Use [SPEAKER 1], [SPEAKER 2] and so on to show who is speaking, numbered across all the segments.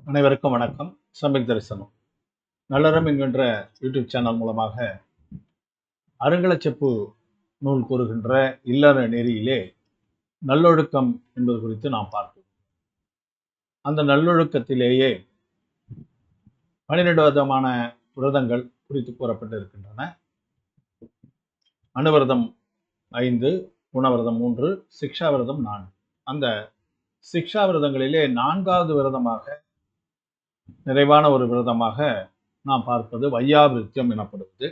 [SPEAKER 1] அனைவருக்கும் வணக்கம். சமீக் தரிசனம். நல்லறம் என்கின்ற யூடியூப் சேனல் மூலமாக அருங்கலச்செப்பு நூல் கூறுகின்ற இல்லற நெறியிலே நல்லொழுக்கம் என்பது குறித்து நாம் பார்ப்போம். அந்த நல்லொழுக்கத்திலேயே பன்னிரெண்டு விதமான விரதங்கள் குறித்து கூறப்பட்டு இருக்கின்றன அணுவிரதம் ஐந்து குணவிரதம் மூன்று சிக்ஷா விரதம் நான்கு. அந்த சிக்ஷா விரதங்களிலே நான்காவது விரதமாக நிறைவான ஒரு விரதமாக நாம் பார்ப்பது வையாபிருத்தியம் எனப்படுவது.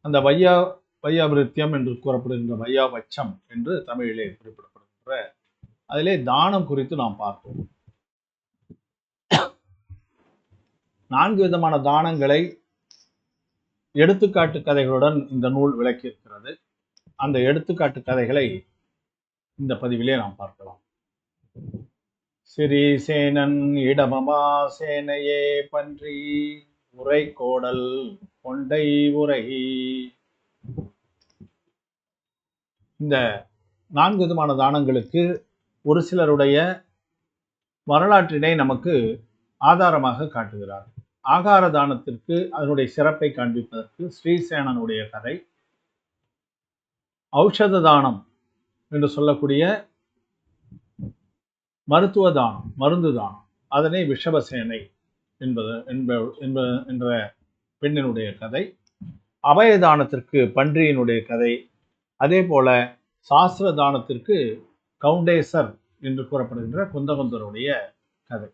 [SPEAKER 1] அந்த வையா வையாபிருத்தியம் என்று கூறப்படுகின்ற வையாபட்சம் என்று தமிழிலே குறிப்பிடப்படுகின்ற அதிலே தானம் குறித்து நாம் பார்ப்போம். நான்கு விதமான தானங்களை எடுத்துக்காட்டு கதைகளுடன் இந்த நூல் விளக்கியிருக்கிறது. அந்த எடுத்துக்காட்டு கதைகளை இந்த பதிவிலே நாம் பார்க்கலாம். சிறீசேனன் இடமமா சேனையே பன்றி உரைக்கோடல் கொண்டை உரகி. இந்த நான்கு விதமான தானங்களுக்கு ஒரு சிலருடைய வரலாற்றினை நமக்கு ஆதாரமாக காட்டுகிறார். ஆகார தானத்திற்கு அதனுடைய சிறப்பை காண்பிப்பதற்கு ஸ்ரீசேனனுடைய கதை ஔஷத தானம் என்று சொல்லக்கூடிய மருத்துவ தானம் மருந்து தானம். அதனை விஷபசேனை என்பது என்ப என்ப என்ற பெண்ணினுடைய கதை. அபயதானத்திற்கு பன்றியினுடைய கதை. அதே போல சாஸ்திர தானத்திற்கு கவுண்டேசர் என்று கூறப்படுகின்ற குந்தகுந்தருடைய கதை.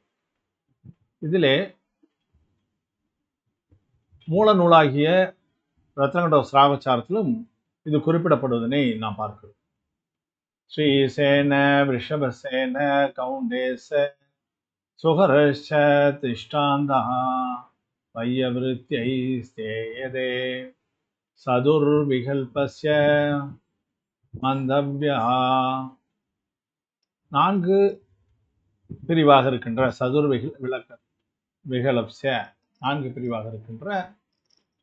[SPEAKER 1] இதிலே மூல நூலாகிய ரத்னகண்ட சிராவச்சாரத்திலும் இது குறிப்பிடப்படுவதனை நாம் பார்க்கிறோம். श्रीसेन वृषभसेन कौण्डेश सुहरश्च तिष्ठान्तः पय्यवृत्त्यैस्तेयदे சதுர்விகல்பஸ்ய மந்தவ்யா நான்கு பிரிவாக இருக்கின்ற சதுர் விக விளக்க விகலப்சிய நான்கு பிரிவாக இருக்கின்ற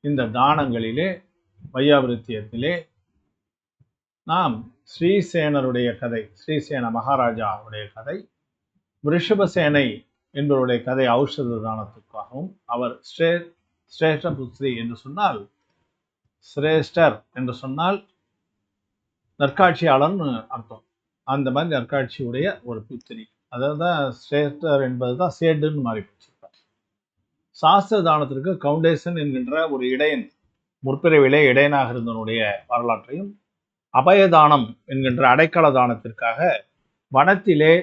[SPEAKER 1] இந்த தானங்களிலே வையாவிருத்தியத்திலே நாம் ஸ்ரீசேனருடைய கதை ஸ்ரீசேன மகாராஜாவுடைய கதை ரிஷபசேனை என்பவருடைய கதை ஔஷத தானத்துக்காகவும் அவர் ஸ்ரே ஸ்ரேஷ்ட புத்ரி என்று சொன்னால் சிரேஷ்டர் என்று சொன்னால் நற்காட்சியாளர்னு அர்த்தம். அந்த மாதிரி நற்காட்சியுடைய ஒரு புத்திரி. அதாவது தான் ஸ்ரேஷ்டர் என்பது தான் சேடுன்னு மாறி பிடிச்சிருப்பார் சாஸ்திர தானத்திற்கு கவுண்டேசன் என்கின்ற ஒரு இடையன் முற்பிறவிலே இடையனாக இருந்தவனுடைய வரலாற்றையும் அபயதானம் என்கின்ற அடைக்கல தானத்திற்காக வனத்திலே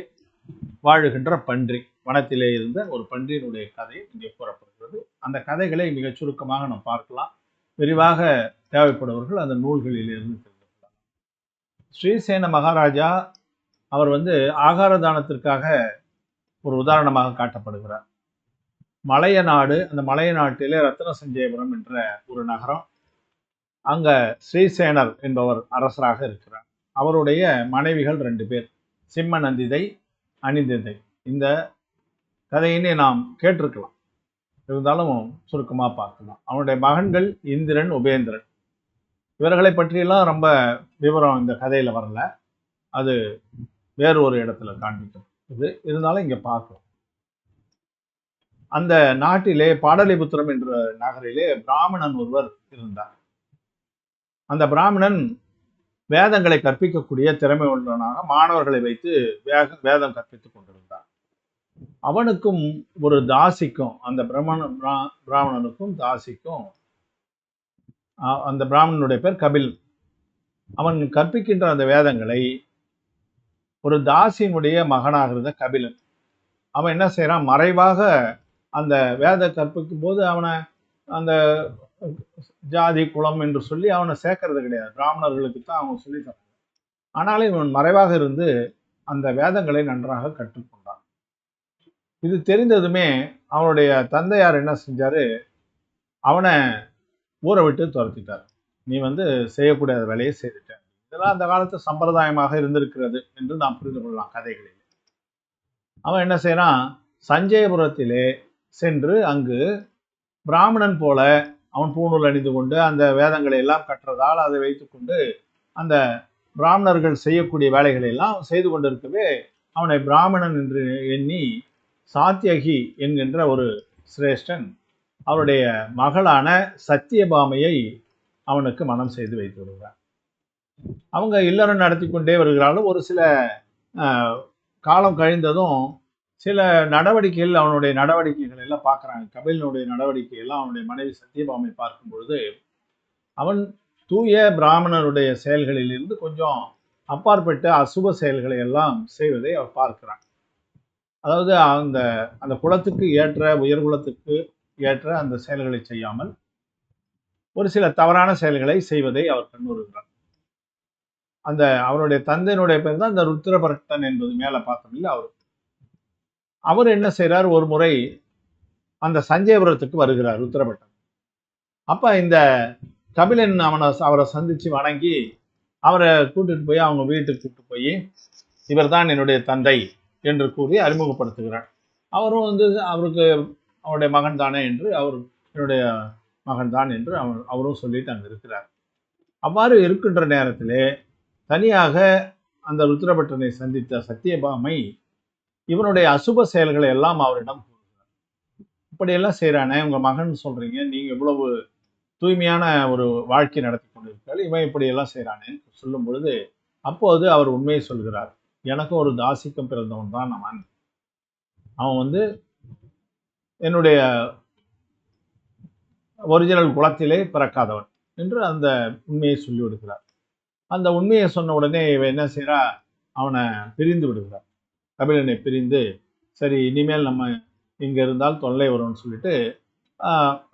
[SPEAKER 1] வாழுகின்ற பன்றி. வனத்திலே இருந்த ஒரு பன்றியினுடைய கதை இங்கே கூறப்படுகிறது. அந்த கதைகளை மிகச் சுருக்கமாக நாம் பார்க்கலாம். விரிவாக தேவைப்படுவர்கள் அந்த நூல்களில் இருந்து ஸ்ரீசேன மகாராஜா அவர் வந்து ஆகார தானத்திற்காக ஒரு உதாரணமாக காட்டப்படுகிறார். மலைய நாடு அந்த மலைய நாட்டிலே ரத்ன சஞ்சயபுரம் என்ற ஒரு நகரம் அங்க ஸ்ரீசேனர் என்பவர் அரசராக இருக்கிறார். அவருடைய மனைவிகள் ரெண்டு பேர் சிம்ம நந்திதை அனிந்திதை. இந்த கதையினை நாம் கேட்டிருக்கலாம். இருந்தாலும் சுருக்கமாக பார்க்கலாம். அவனுடைய மகன்கள் இந்திரன் உபேந்திரன். இவர்களை பற்றியெல்லாம் ரொம்ப விவரம் இந்த கதையில் வரல. அது வேறு ஒரு இடத்துல காண்பிக்கும் இது இருந்தாலும் இங்கே பார்க்கலாம். அந்த நாட்டிலே பாடலிபுத்திரம் என்ற நகரிலே பிராமணன் ஒருவர் இருந்தார். அந்த பிராமணன் வேதங்களை கற்பிக்கக்கூடிய திறமை உள்ளவனாக மாணவர்களை வைத்து வேக வேதம் கற்பித்துக் கொண்டிருந்தான். அவனுக்கும் ஒரு தாசிக்கும் அந்த பிரமண பிராமணனுக்கும் தாசிக்கும் அந்த பிராமணனுடைய பேர் கபில். அவன் கற்பிக்கின்ற அந்த வேதங்களை ஒரு தாசியினுடைய மகனாக இருந்த கபிலன். அவன் என்ன செய்கிறான் மறைவாக அந்த வேத கற்பிக்கும் போது அவனை அந்த ஜாதி குலம் என்று சொல்லி அவனை சேர்க்கறது கிடையாது. பிராமணர்களுக்கு தான் அவங்க சொல்லி தராங்க ஆனாலும் இவன் மறைவாக இருந்து அந்த வேதங்களை நன்றாக கற்றுக்கொண்டான். இது தெரிந்ததுமே அவனுடைய தந்தையார் என்ன செஞ்சாரு? அவனை ஊரை விட்டு துரத்திட்டார். நீ வந்து செய்யக்கூடிய வேலையை செய்துட்ட. இதெல்லாம் அந்த காலத்து சம்பிரதாயமாக இருந்திருக்கிறது என்று நாம் புரிந்து கொள்ளலாம் கதைகளில். அவன் என்ன செய்யறான்? சஞ்சயபுரத்திலே சென்று அங்கு பிராமணன் போல அவன் பூணூல் அணிந்து கொண்டு அந்த வேதங்களை எல்லாம் கற்றதால் அதை வைத்துக்கொண்டு அந்த பிராமணர்கள் செய்யக்கூடிய வேலைகளை எல்லாம் செய்து கொண்டிருக்கவே அவனை பிராமணன் என்று எண்ணி சாத்தியகி என்கின்ற ஒரு சிரேஷ்டன் அவருடைய மகளான சத்தியபாமையை அவனுக்கு மனம் செய்து வைத்து விடுகிறார். அவங்க இல்லறம் நடத்தி கொண்டே வருகிறாலும் ஒரு சில காலம் கழிந்ததும் சில நடவடிக்கைகள் அவனுடைய நடவடிக்கைகள் எல்லாம் பார்க்குறாங்க. கபிலனுடைய நடவடிக்கை எல்லாம் அவனுடைய மனைவி சத்யபாமை பார்க்கும் பொழுது அவன் தூய பிராமணருடைய செயல்களில் இருந்து கொஞ்சம் அப்பாற்பட்ட அசுப செயல்களை எல்லாம் செய்வதை அவர் பார்க்கிறான். அதாவது அந்த அந்த குலத்துக்கு ஏற்ற உயர்குலத்துக்கு ஏற்ற அந்த செயல்களை செய்யாமல் ஒரு சில தவறான செயல்களை செய்வதை அவர் கண்ணுறுகிறார் அந்த அவருடைய தந்தையினுடைய பேர் தான் அந்த ருத்ரபரட்டன் என்பது மேலே பார்த்தோம் இல்லை அவர் அவர் என்ன செய்கிறார் ஒரு முறை அந்த சஞ்சயபுரத்துக்கு வருகிறார் ருத்ரபட்டன் அப்போ இந்த கபிலன் அவனை அவரை சந்தித்து வணங்கி அவரை கூட்டிகிட்டு போய் அவங்க வீட்டுக்கு கூப்பிட்டு போய் இவர்தான் என்னுடைய தந்தை என்று கூறி அறிமுகப்படுத்துகிறார். அவரும் வந்து அவருக்கு அவருடைய மகன் தானே என்று அவர் என்னுடைய மகன் தான் என்று அவர் அவரும் சொல்லிட்டு அங்கே இருக்கிறார். அவ்வாறு இருக்கின்ற நேரத்திலே தனியாக அந்த ருத்ரபட்டனை சந்தித்த சத்தியபாமை இவனுடைய அசுப செயல்களை எல்லாம் அவரிடம் கூறுகிறார். இப்படியெல்லாம் செய்கிறானே உங்கள் மகன் சொல்கிறீங்க நீங்கள் இவ்வளவு தூய்மையான ஒரு வாழ்க்கை நடத்தி கொண்டிருக்கிறார் இவன் இப்படியெல்லாம் செய்கிறானே சொல்லும் பொழுது அப்போது அவர் உண்மையை சொல்கிறார் எனக்கும் ஒரு தாசிக்கம் பிறந்தவன் தான் அவன். அவன் வந்து என்னுடைய ஒரிஜினல் குலத்திலே பிறக்காதவன் என்று அந்த உண்மையை சொல்லி விடுகிறார் அந்த உண்மையை சொன்ன உடனே இவன் என்ன செய்கிறா அவனை பிரிந்து விடுகிறார். கபிலனை பிரிந்து சரி இனிமேல் நம்ம இங்கே இருந்தால் தொல்லை வரும்னு சொல்லிட்டு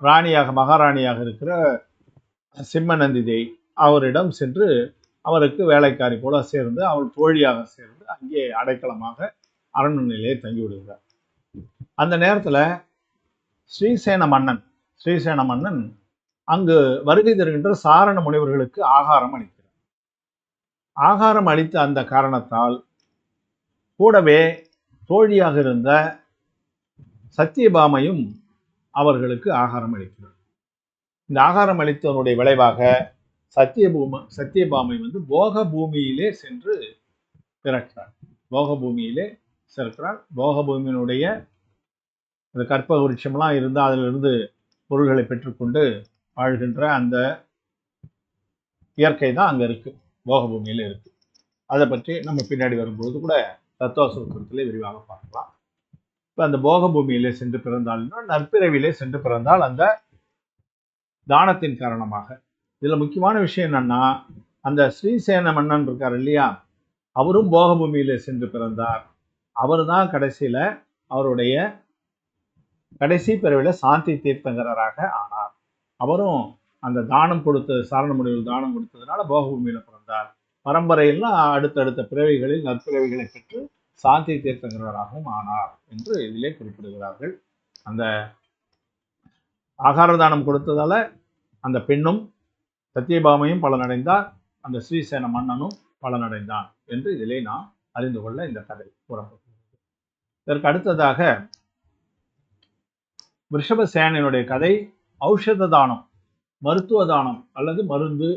[SPEAKER 1] ராணியாக மகாராணியாக இருக்கிற சிம்மநந்திதை அவரிடம் சென்று அவருக்கு வேலைக்காரி போல சேர்ந்து அவள் தோழியாக சேர்ந்து அங்கே அடைக்கலமாக அரண்மனையிலே தங்கி விடுகிறார். அந்த நேரத்தில் ஸ்ரீசேன மன்னன் ஸ்ரீசேன மன்னன் அங்கு வருகை தருகின்ற சாரண முனிவர்களுக்கு ஆகாரம் அளிக்கிறார். ஆகாரம் அளித்த அந்த காரணத்தால் கூடவே தோழியாக இருந்த சத்தியபாமையும் அவர்களுக்கு ஆகாரம் அளிக்கிறார். இந்த ஆகாரம் அளித்தவனுடைய விளைவாக சத்தியபூம சத்தியபாமை வந்து போக பூமியிலே சென்று பிறக்கிறார். போக பூமியிலே சிறக்கிறார். போக பூமியினுடைய அந்த கற்பக விருட்சம்லாம் இருந்து அதிலிருந்து பொருள்களை பெற்றுக்கொண்டு வாழ்கின்ற அந்த இயற்கை தான் அங்கே இருக்குது போக பூமியில் இருக்குது அதை பற்றி நம்ம பின்னாடி வரும்பொழுது கூட தத்துவசூத்திரத்திலே விரிவாக பார்க்கலாம். இப்போ அந்த போக பூமியிலே சென்று பிறந்தால்னா நற்பிறவிலே சென்று பிறந்தால் அந்த தானத்தின் காரணமாக. இதில் முக்கியமான விஷயம் என்னன்னா அந்த ஸ்ரீசேன மன்னன் இருக்கார் இல்லையா? அவரும் போக பூமியிலே சென்று பிறந்தார். அவர் தான் கடைசியில் அவருடைய கடைசி பிறவில சாந்தி தீர்த்தங்கரராக ஆனார். அவரும் அந்த தானம் கொடுத்த சாரண முடிவில் தானம் கொடுத்ததுனால போகபூமியில பிறந்தார். பரம்பரையில் அடுத்தடுத்த பிறவிகளில் நற்பிறவிகளை பெற்று சாந்தி தீர்த்தங்கிறவராகவும் ஆனார் என்று இதிலே குறிப்பிடுகிறார்கள். அந்த ஆகார தானம் கொடுத்ததால அந்த பெண்ணும் சத்தியபாமையும் பலனடைந்தார் அந்த ஸ்ரீசேன மன்னனும் பலனடைந்தான் என்று இதிலே நாம் அறிந்து கொள்ள இந்த கதை கூறப்பட்டுள்ளது. இதற்கு அடுத்ததாக ரிஷபசேனனுடைய கதை ஔஷத தானம் மருத்துவ தானம் அல்லது மருந்து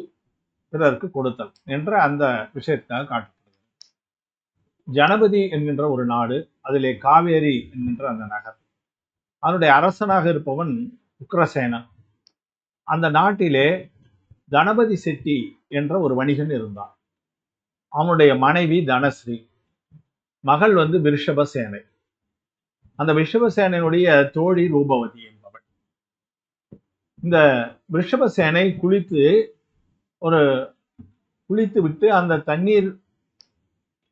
[SPEAKER 1] பிறருக்கு கொடுத்தல் என்ற அந்த விஷயத்தாக காட்டப்படுகிறது. ஜனபதி என்கின்ற ஒரு நாடு அதிலே காவேரி என்கின்ற அந்த நகர். அதனுடைய அரசனாக இருப்பவன் உக்ரசேனன் அந்த நாட்டிலே கணபதி செட்டி என்ற ஒரு வணிகன் இருந்தான். அவனுடைய மனைவி தனஸ்ரீ. மகள் வந்து விருஷபசேனை. அந்த விஷபசேனையினுடைய தோழி ரூபவதி என்பவள். இந்த ரிஷபசேனை குளித்து ஒரு குளித்து விட்டு அந்த தண்ணீர்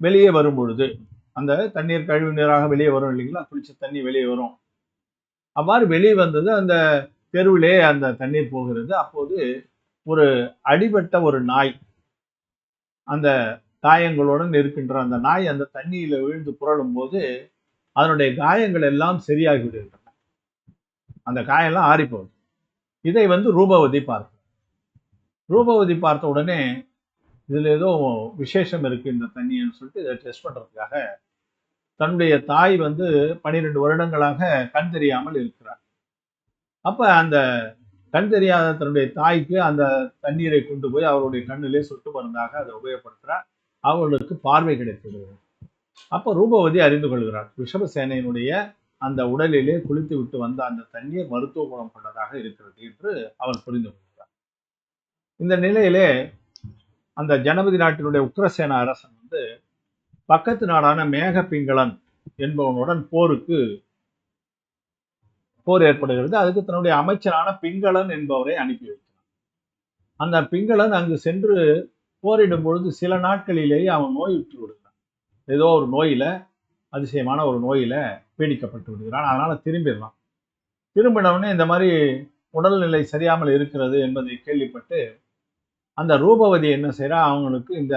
[SPEAKER 1] வெளியே வரும் பொழுது அந்த தண்ணீர் கழிவு நீராக வெளியே வரும் இல்லைங்களா? குளிச்ச தண்ணி வெளியே வரும். அவ்வாறு வெளியே வந்தது அந்த தெருவிலே அந்த தண்ணீர் போகிறது. அப்போது ஒரு அடிபட்ட ஒரு நாய் அந்த காயங்களுடன் இருக்கின்ற அந்த நாய் அந்த தண்ணியில விழுந்து புரளும் போது அதனுடைய காயங்கள் எல்லாம் சரியாகி விடுகின்றன. அந்த காயெல்லாம் ஆறிப்போகுது. இதை வந்து ரூபவதி பார்க்கும். ரூபவதி பார்த்த உடனே இதில் ஏதோ விசேஷம் இருக்குது இந்த தண்ணின்னு சொல்லிட்டு இதை டெஸ்ட் பண்ணுறதுக்காக தன்னுடைய தாய் வந்து பன்னிரெண்டு வருடங்களாக கண் தெரியாமல் இருக்கிறார் அப்போ அந்த கண் தெரியாத தன்னுடைய தாய்க்கு அந்த தண்ணீரை கொண்டு போய் அவருடைய கண்ணிலே சொட்டு மருந்தாக அதை உபயோகப்படுத்துகிறார் அவர்களுக்கு பார்வை கிடைத்தது. அப்போ ரூபவதி அறிந்து கொள்கிறார் ரிஷபசேனையினுடைய அந்த உடலிலே குளித்து விட்டு வந்த அந்த தண்ணீர் மருத்துவ குணம் கொண்டதாக இருக்கிறது என்று அவர் புரிந்து கொள்கிறார் இந்த நிலையிலே அந்த ஜனபதி நாட்டினுடைய உக்ரசேன அரசன் வந்து பக்கத்து நாடான மேக பிங்களன் என்பவனுடன் போருக்கு போர் ஏற்படுகிறது. அதுக்கு தன்னுடைய அமைச்சரான பிங்களன் என்பவரை அனுப்பி வைக்கிறான். அந்த பிங்களன் அங்கு சென்று போரிடும் பொழுது சில நாட்களிலேயே அவன் நோய் விட்டு விடுகிறான். ஏதோ ஒரு நோயில அதிசயமான ஒரு நோயில பீடிக்கப்பட்டு விடுகிறான். அதனால திரும்பிடலாம். திரும்பினவுடனே இந்த மாதிரி உடல்நிலை சரியாமல் இருக்கிறது என்பதை கேள்விப்பட்டு அந்த ரூபவதி என்ன செய்கிறா அவங்களுக்கு இந்த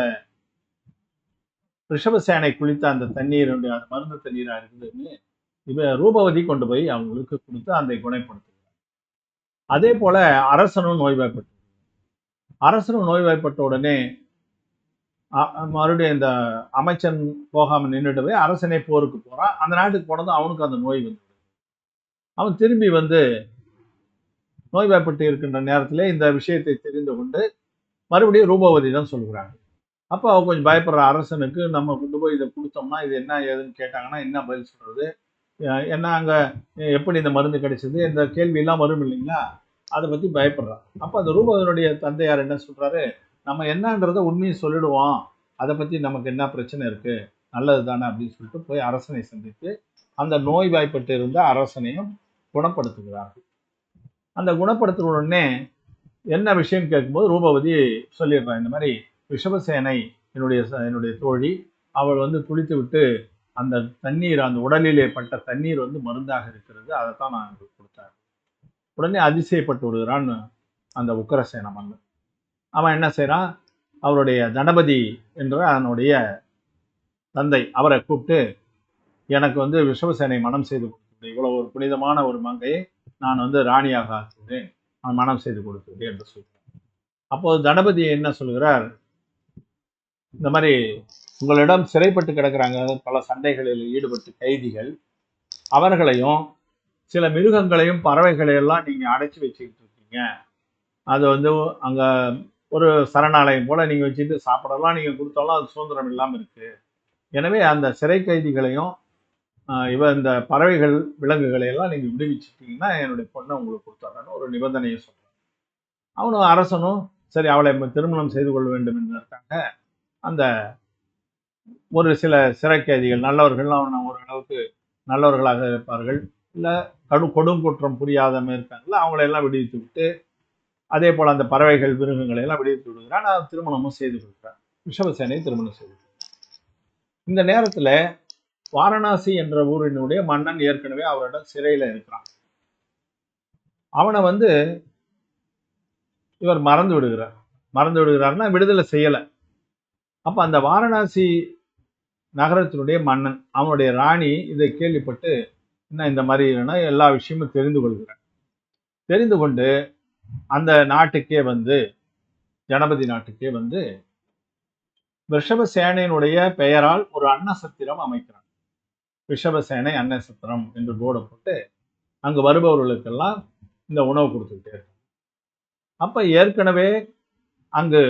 [SPEAKER 1] ரிஷபசேனை குளித்த அந்த தண்ணீருடைய அந்த மருந்து தண்ணீராக இருக்குதுன்னு இவ ரூபவதி கொண்டு போய் அவங்களுக்கு கொடுத்து அதை குணப்படுத்துகிறார் அதே போல அரசனும் நோய்வாய்ப்பட்டு. அரசனும் நோய்வாய்ப்பட்ட உடனே மறுபடியும் இந்த அமைச்சன் போகாமல் நின்றுட்டு போய் அரசனே போருக்கு போகிறான் அந்த நாட்டுக்கு போனதும் அவனுக்கு அந்த நோய் வந்து அவன் திரும்பி வந்து நோய்வாய்ப்பட்டு இருக்கின்ற நேரத்திலே இந்த விஷயத்தை தெரிந்து கொண்டு மறுபடியும் ரூபவதியிடம் சொல்கிறாங்க அப்போ அவள் கொஞ்சம் பயப்படுற அரசனுக்கு நம்ம கொண்டு போய் இதை கொடுத்தோம்னா இது என்ன ஏதுன்னு கேட்டாங்கன்னா என்ன பதில் சொல்கிறது என்ன அங்கே எப்படி இந்த மருந்து கிடைச்சது? இந்த கேள்வியெல்லாம் வரும் இல்லைங்களா? அதை பற்றி பயப்படுறான் அப்போ அந்த ரூபவதியினுடைய தந்தையார் என்ன சொல்கிறாரு நம்ம என்னன்றத உண்மையை சொல்லிடுவோம். அதை பற்றி நமக்கு என்ன பிரச்சனை இருக்குது நல்லது தானே அப்படின்னு சொல்லிட்டு போய் அரசனை சந்தித்து அந்த நோய்வாய்ப்பட்டு இருந்த அரசனையும் குணப்படுத்துகிறார்கள். அந்த குணப்படுத்துகிற உடனே என்ன விஷயம் கேட்கும்போது ரூபவதி சொல்லிடுறான் இந்த மாதிரி ரிஷபசேனை என்னுடைய என்னுடைய தோழி அவள் வந்து துளித்து விட்டு அந்த தண்ணீர் அந்த உடலிலே பட்ட தண்ணீர் வந்து மருந்தாக இருக்கிறது அதைத்தான் நான் கொடுத்தாரு கொடுத்தேன். உடனே அதிசயப்பட்டு விடுகிறான் அந்த உக்கரசேன மன்னன். அவன் என்ன செய்கிறான்? அவருடைய தனபதி என்ற அதனுடைய தந்தை அவரை கூப்பிட்டு எனக்கு வந்து விஷவசேனை மனம் செய்து கொடுத்து இவ்வளோ ஒரு புனிதமான ஒரு மங்கையை நான் வந்து ராணியாக ஆக்குகிறேன் அவன் மனம் செய்து கொடுத்தது என்று சொல்கிறார் அப்போது தனபதி என்ன சொல்கிறார்? இந்த மாதிரி உங்களிடம் சிறைப்பட்டு கிடக்கிறாங்க. பல சண்டைகளில் ஈடுபட்டு கைதிகள். அவர்களையும் சில மிருகங்களையும் பறவைகளையெல்லாம் நீங்கள் அடைச்சி வச்சுக்கிட்டு இருக்கீங்க. அது வந்து அங்கே ஒரு சரணாலயம் போல் நீங்கள் வச்சுட்டு சாப்பிடலாம் நீங்கள் கொடுத்தாலும் அது சுதந்திரம் இல்லாமல் இருக்குது எனவே அந்த சிறை கைதிகளையும் இவ இந்த பறவைகள் விலங்குகளை எல்லாம் நீங்க விடுவிச்சிட்டீங்கன்னா என்னுடைய பொண்ணை உங்களுக்கு கொடுத்துட்றேன்னு ஒரு நிபந்தனையை சொல்றான். அவனும் அரசனும் சரி அவளை திருமணம் செய்து கொள்ள வேண்டும் என்பதற்காக அந்த ஒரு சில சிறை கைதிகள் நல்லவர்கள் அவன் ஓரளவுக்கு நல்லவர்களாக இருப்பார்கள். இல்லை கடு கொடுங்குற்றம் புரியாதவங்க இருக்காங்கல்ல அவங்களையெல்லாம் விடுவித்து விட்டு அதே போல் அந்த பறவைகள் மிருகங்களை எல்லாம் விடுவித்து விடுகிறான். நான் திருமணமும் செய்து கொடுக்குறேன். ரிஷபசேனை திருமணம் செய்து இந்த நேரத்தில் வாரணாசி என்ற ஊரினுடைய மன்னன் ஏற்கனவே அவரிடம் சிறையில் இருக்கிறான். அவனை வந்து இவர் மறந்து விடுகிறார். மறந்து விடுகிறார்னா விடுதலை செய்யலை. அப்ப அந்த வாரணாசி நகரத்தினுடைய மன்னன் அவனுடைய ராணி இதை கேள்விப்பட்டு என்ன இந்த மாதிரி இல்லைன்னா எல்லா விஷயமும் தெரிந்து கொள்கிறேன் தெரிந்து கொண்டு அந்த நாட்டுக்கே வந்து ஜனபதி நாட்டுக்கே வந்து ரிஷபசேனையினுடைய பெயரால் ஒரு அன்னசத்திரம் அமைக்கிறான். ரிஷபசேனை அன்னசத்திரம் என்று போர்டை போட்டு அங்கு வருபவர்களுக்கெல்லாம் இந்த உணவு கொடுத்துக்கிட்டே இருக்கான் அப்ப ஏற்கனவே அங்கு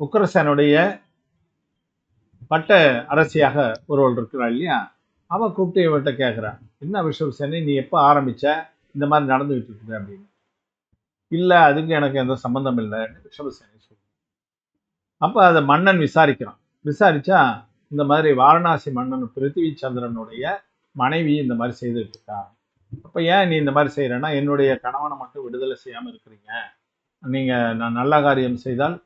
[SPEAKER 1] உக்கரசேனுடைய பட்ட அரசியாக ஒருவள் இருக்கிறாள் இல்லையா? அவன் கூப்பிட்டு இவன்கிட்ட கேட்குறான் என்ன விஸ்வசேனை நீ எப்போ ஆரம்பிச்ச? இந்த மாதிரி நடந்துகிட்டு இருக்குது அப்படின்னு. இல்லை அதுக்கு எனக்கு எந்த சம்மந்தம் இல்லைன்னு ரிஷபசேனை சொல்லு அப்போ அதை மன்னன் விசாரிக்கிறான். விசாரிச்சா இந்த மாதிரி வாரணாசி மன்னன் பிருத்திவி சந்திரனுடைய மனைவி இந்த மாதிரி செய்துட்டு இருக்கா. அப்போ ஏன் நீ இந்த மாதிரி செய்கிறேன்னா என்னுடைய கணவனை மட்டும் விடுதலை செய்யாமல் இருக்கிறீங்க. நீங்கள் நான் நல்ல காரியம் செய்தால்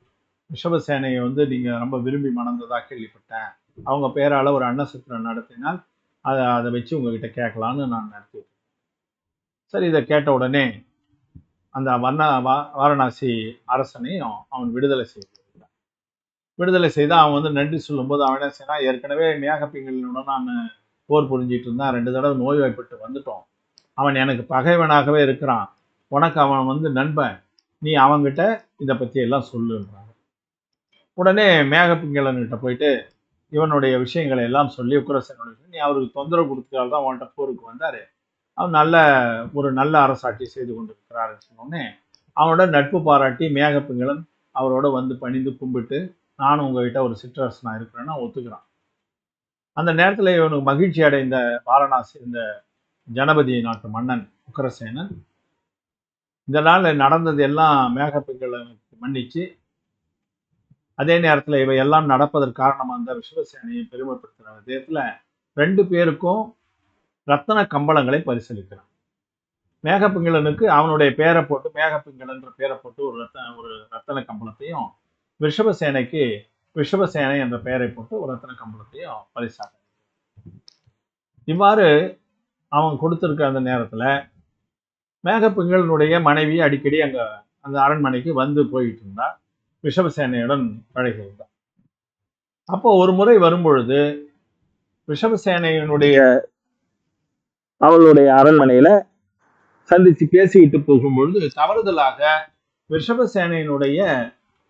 [SPEAKER 1] ரிஷபசேனையை வந்து நீங்கள் ரொம்ப விரும்பி மணந்ததாக கேள்விப்பட்டேன். அவங்க பேரால் ஒரு அன்னசத்திரம் நடத்தினால் அதை அதை வச்சு உங்ககிட்ட கேட்கலான்னு நான் நடத்திட்டேன் சரி இதை கேட்ட உடனே அந்த வர்ண வா வாரணாசி அரசனையும் அவன் விடுதலை செய்கிறான் விடுதலை செய்து அவன் வந்து நன்றி சொல்லும்போது அவன் என்ன செய்யறான்? ஏற்கனவே மேகப்பிங்களுடன் நான் போர் புரிஞ்சிட்டு இருந்தான். ரெண்டு தடவை நோய்வாய்ப்பட்டு வந்துட்டோம். அவன் எனக்கு பகைவனாகவே இருக்கிறான். உனக்கு அவன் வந்து நண்பன். நீ அவன்கிட்ட இதை பற்றி எல்லாம் சொல்லுன்றான். உடனே மேகப்பிங்களன்கிட்ட போயிட்டு இவனுடைய விஷயங்களை எல்லாம் சொல்லி உக்கரசனுடைய நீ அவருக்கு தொந்தரவு கொடுத்ததால் தான் அவன்கிட்ட போருக்கு வந்தார். அவன் நல்ல ஒரு நல்ல அரசாட்சி செய்து கொண்டிருக்கிறாருன்னு சொன்னோடனே அவனோட நட்பு பாராட்டி மேகப்பிங்களன் அவரோட வந்து பணிந்து கும்பிட்டு நானும் உங்ககிட்ட ஒரு சிற்றரசனாக இருக்கிறேன்னு ஒத்துக்கிறான். அந்த நேரத்தில் இவனுக்கு மகிழ்ச்சி அடைந்த வாரணாசி இந்த ஜனபதி நாட்டு மன்னன் உக்கரசேனன் இந்த நாள் நடந்தது எல்லாம் மேகப்பிங்களை மன்னிச்சு அதே நேரத்தில் இவை எல்லாம் நடப்பதற்கு காரணமாக அந்த விஸ்வசேனையை பெருமைப்படுத்துகிற விதத்தில் ரெண்டு பேருக்கும் ரத்தன கம்பளங்களை பரிசீலிக்கிறான் மேகப்பிங்களனுக்கு அவனுடைய பேரை போட்டு மேகப்பிங்களன்ற பேரை போட்டு ஒரு ரத்த ஒரு ரத்தன கம்பளத்தையும் ரிஷபசேனைக்கு ரிஷபசேனை என்ற பெயரை போட்டு ஒரு ரத்தன கம்பளத்தையும் பரிசாக இவ்வாறு அவன் கொடுத்திருக்க அந்த நேரத்துல மேகப்பிங்களுடைய மனைவி அடிக்கடி அங்க அந்த அரண்மனைக்கு வந்து போயிட்டு இருந்தா ரிஷபசேனையுடன் பழகி அப்போ ஒரு முறை வரும்பொழுது ரிஷபசேனையினுடைய அவளுடைய அரண்மனையில சந்திச்சு பேசிக்கிட்டு போகும்பொழுது தவறுதலாக ரிஷபசேனையினுடைய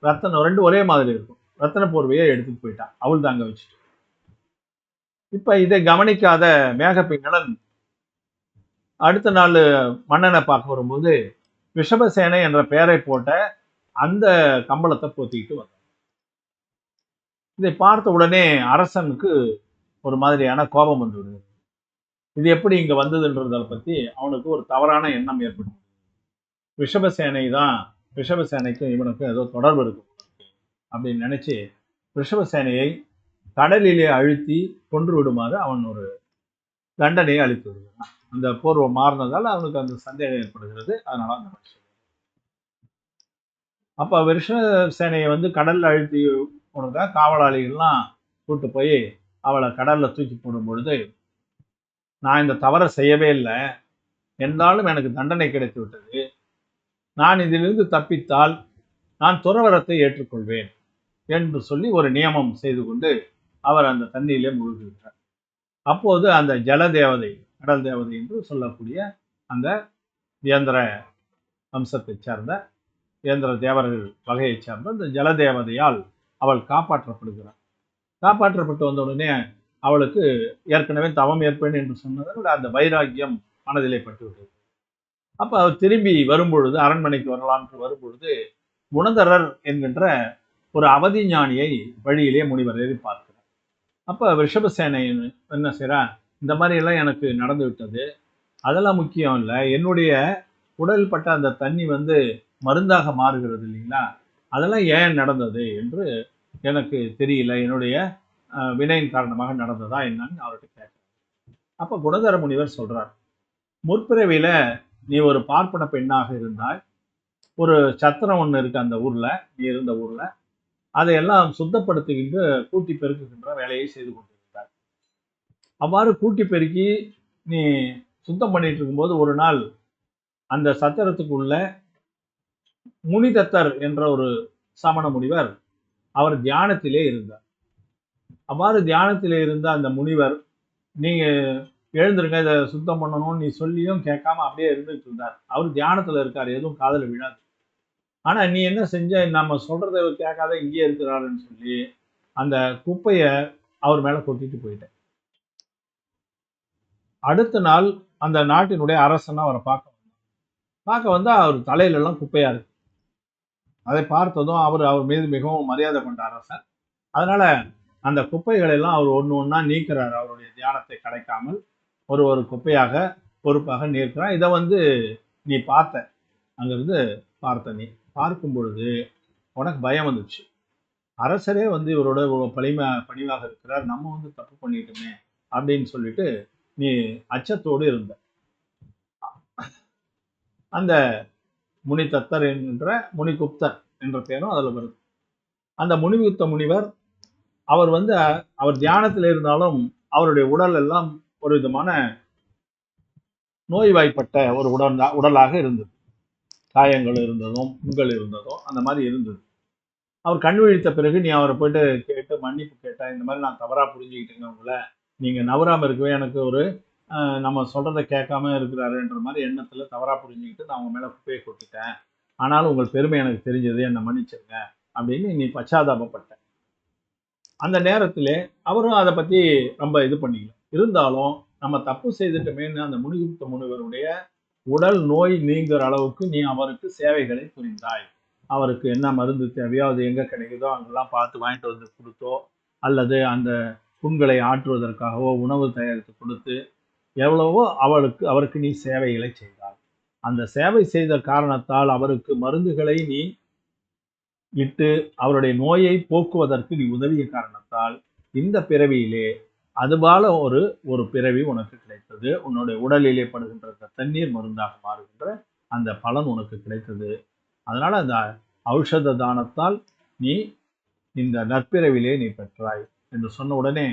[SPEAKER 1] ரத்தனம் ரெண்டு ஒரே மாதிரி இருக்கும். ரத்தன போர்வையை எடுத்துட்டு போயிட்டான் அவள் தாங்க வச்சுட்டு. இப்ப இதை கவனிக்காத மேகப்பிங்களன் அடுத்த நாள் மன்னனை பார்க்க வரும்போது ரிஷபசேனை என்ற பெயரை போட்ட அந்த கம்பளத்தை போத்திக்கிட்டு வந்தான். இதை பார்த்த உடனே அரசனுக்கு ஒரு மாதிரியான கோபம் வந்து விடுது. இது எப்படி இங்க வந்ததுன்றதை பத்தி அவனுக்கு ஒரு தவறான எண்ணம் ஏற்படும் ரிஷபசேனை தான் ரிஷபசேனைக்கும் இவனுக்கும் ஏதோ தொடர்பு இருக்கும். அப்படின்னு நினைச்சு ரிஷபசேனையை கடலிலே அழுத்தி கொன்று விடுமாறு அவன் ஒரு தண்டனையை அளித்து விடுகிறான் அந்த போர்வம் மாறினதால் அவனுக்கு அந்த சந்தேகம் ஏற்படுகிறது. அதனால அந்த மாதிரி சொல்றான். அப்ப ரிஷபசேனையை வந்து கடலில் அழுத்தி போனதா காவலாளிகள்லாம் கூட்டு போய் அவளை கடல்ல தூக்கி போடும் பொழுது நான் இந்த தவறை செய்யவே இல்லை. என்றாலும் எனக்கு தண்டனை கிடைத்து விட்டது. நான் இதிலிருந்து தப்பித்தால் நான் துறவரத்தை ஏற்றுக்கொள்வேன் என்று சொல்லி ஒரு நியமம் செய்து கொண்டு அவர் அந்த தண்ணியிலே முழுகிவிட்டார். அப்போது அந்த ஜலதேவதை கடல் தேவதை என்று சொல்லக்கூடிய அந்த இயந்திர வம்சத்தைச் சேர்ந்த இயந்திர தேவர்கள் வகையைச் சேர்ந்த அந்த ஜலதேவதையால் அவள் காப்பாற்றப்படுகிறார் காப்பாற்றப்பட்டு வந்த உடனே அவளுக்கு ஏற்கனவே தவம் ஏற்பேன் என்று சொன்னதால் அந்த வைராக்கியம் மனதிலே பட்டு விட்டது அப்போ அவர் திரும்பி வரும்பொழுது அரண்மனைக்கு வரலாம் என்று வரும்பொழுது குணதரர் என்கின்ற ஒரு அவதி ஞானியை வழியிலே முனிவர் எதிர்பார்க்கிறார். அப்போ ரிஷபசேனை என்ன செய்கிறார் இந்த மாதிரி எல்லாம் எனக்கு நடந்து விட்டது. அதெல்லாம் முக்கியம் இல்லை. என்னுடைய உடல் பட்ட அந்த தண்ணி வந்து மருந்தாக மாறுகிறது இல்லைங்களா? அதெல்லாம் ஏன் நடந்தது என்று எனக்கு தெரியல. என்னுடைய வினையின் காரணமாக நடந்ததா என்னன்னு அவர்கிட்ட கேட்கிறேன் அப்போ குணதர முனிவர் சொல்கிறார் முற்பிறவியில் நீ ஒரு பார்ப்பன பெண்ணாக இருந்தாய். ஒரு சத்திரம் ஒன்று இருக்கு அந்த ஊரில் நீ இருந்த ஊரில். அதையெல்லாம் சுத்தப்படுத்துகின்ற கூட்டி பெருக்குகின்ற வேலையை செய்து கொண்டிருந்தார் அவ்வாறு கூட்டி பெருக்கி நீ சுத்தம் பண்ணிட்டு இருக்கும்போது ஒரு நாள் அந்த சத்திரத்துக்குள்ள முனிதத்தர் என்ற ஒரு சமண முனிவர் அவர் தியானத்திலே இருந்தார். அவ்வாறு தியானத்திலே இருந்த அந்த முனிவர் நீங்கள் எழுந்திருங்க இதை சுத்தம் பண்ணணும்னு நீ சொல்லியும் கேட்காம அப்படியே இருந்துட்டு இருந்தார். அவர் தியானத்துல இருக்கார் எதுவும் காதுல விழாது. ஆனா நீ என்ன செஞ்ச நம்ம சொல்றதை இவர் கேட்காத இங்கேயே இருக்கிறாருன்னு சொல்லி அந்த குப்பையை அவர் மேல கொட்டிட்டு போயிட்டேன் அடுத்த நாள் அந்த நாட்டினுடைய அரசன் அவரை பார்க்க பார்க்க வந்தால் அவர் தலையில எல்லாம் இருக்கு. அதை பார்த்ததும் அவர் அவர் மீது மிகவும் மரியாதை கொண்ட அரசன் அதனால அந்த குப்பைகளை எல்லாம் அவர் ஒன்று ஒன்றா நீக்கிறார் அவருடைய தியானத்தை கலைக்காமல். ஒரு ஒரு குப்பையாக பொறுப்பாக நிற்கிறான். இதை வந்து நீ பார்த்த. அங்கிருந்து பார்த்த நீ. பார்க்கும் பொழுது உனக்கு பயம் வந்துச்சு. அரசரே வந்து இவரோட இவ்வளவு பழிம பணிவாக இருக்கிறார். நம்ம வந்து தப்பு பண்ணிட்டோமே அப்படின்னு சொல்லிட்டு நீ அச்சத்தோடு இருந்த. அந்த முனிதத்தர் என்கின்ற முனிகுப்தர் என்ற பெயரும் அதில் வருது. அந்த முனிகுப்த முனிவர் அவர் வந்து அவர் தியானத்தில் இருந்தாலும் அவருடைய உடல் எல்லாம் ஒரு விதமான நோய்வாய்ப்பட்ட ஒரு உடல் உடலாக இருந்தது. காயங்கள் இருந்ததும் புண்கள் இருந்ததும் அந்த மாதிரி இருந்தது. அவர் கண் விழித்த பிறகு நீ அவரை போயிட்டு கேட்டு மன்னிப்பு கேட்டேன் இந்த மாதிரி நான் தவறாக புரிஞ்சுக்கிட்டேங்க உங்களை. நீங்கள் நவராமல் இருக்கவே எனக்கு ஒரு நம்ம சொல்கிறத கேட்காம இருக்கிறாருன்ற மாதிரி எண்ணத்தில் தவறாக புரிஞ்சுக்கிட்டு நான் உங்கள் மேலே குப்பையை கொட்டிட்டேன். ஆனாலும் உங்கள் பெருமை எனக்கு தெரிஞ்சது என்னை மன்னிச்சிருங்க அப்படின்னு நீ பச்சாதாபப்பட்ட. அந்த நேரத்தில் அவரும் அதை பற்றி ரொம்ப இது பண்ணிக்கல. இருந்தாலும் நம்ம தப்பு செய்துட்டோமேன்னு அந்த முனிகுப்த முனிவருடைய உடல் நோய் நீங்குற அளவுக்கு நீ அவருக்கு சேவைகளை புரிந்தாய். அவருக்கு என்ன மருந்து தேவையோ அது எங்கே கிடைக்குதோ அங்கெல்லாம் பார்த்து வாங்கிட்டு வந்து கொடுத்தோ அல்லது அந்த புண்களை ஆற்றுவதற்காகவோ உணவு தயாரித்து கொடுத்து எவ்வளவோ அவளுக்கு அவருக்கு நீ சேவைகளை செய்தாய். அந்த சேவை செய்த காரணத்தால் அவருக்கு மருந்துகளை நீ இட்டு அவருடைய நோயை போக்குவதற்கு நீ உதவிய காரணத்தால் இந்த பிறவியிலே அதுபால ஒரு ஒரு பிறவி உனக்கு கிடைத்தது. உன்னுடைய உடலிலே படுகின்ற தண்ணீர் மருந்தாக மாறுகின்ற அந்த பலன் உனக்கு கிடைத்தது. அதனால் அந்த ஔஷத தானத்தால் நீ இந்த நற்பிறவிலே நீ பெற்றாய் என்று சொன்ன உடனே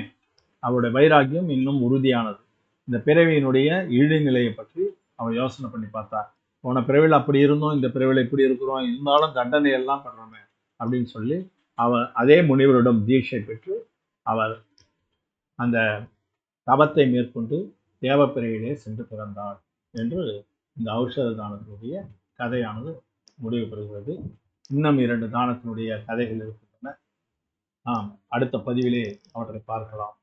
[SPEAKER 1] அவருடைய வைராக்கியம் இன்னும் உறுதியானது. இந்த பிறவியினுடைய இழிநிலையை பற்றி அவன் யோசனை பண்ணி பார்த்தா போன பிறவில் அப்படி இருந்தோம் இந்த பிறவில் இப்படி இருக்கிறோம் இருந்தாலும் தண்டனை எல்லாம் பண்றோமே அப்படின்னு சொல்லி அவர் அதே முனிவரிடம் தீட்சை பெற்று அவர் அந்த தபத்தை மேற்கொண்டு தேவப்பிரையிலே சென்று பிறந்தார் என்று இந்த ஔஷத தானத்தினுடைய கதையானது முடிவு பெறுகிறது இன்னும் இரண்டு தானத்தினுடைய கதைகள் இருக்கின்றன. நாம் அடுத்த பதிவிலே அவற்றை பார்க்கலாம்.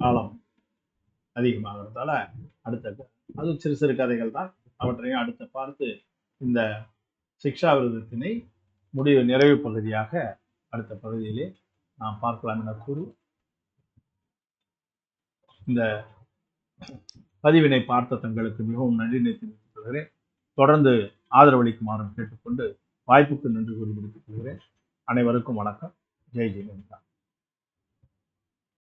[SPEAKER 1] காலம் அதிகமாகிறதால அடுத்த அது சிறு சிறு கதைகள் தான். அவற்றையும் அடுத்து பார்த்து இந்த சிக்ஷா விரதத்தினை முடிவு நிறைவு பகுதியாக அடுத்த பகுதியிலே நாம் பார்க்கலாம் என கூறி இந்த பதிவினை பார்த்த தங்களுக்கு மிகவும் நன்றி தெரிவித்துக் கொள்கிறேன். தொடர்ந்து ஆதரவளிக்குமாறும் கேட்டுக்கொண்டு வாய்ப்புக்கு நன்றி கூறி முடித்துக் கொள்கிறேன் அனைவருக்கும் வணக்கம். ஜெய் ஜெயலலிதா.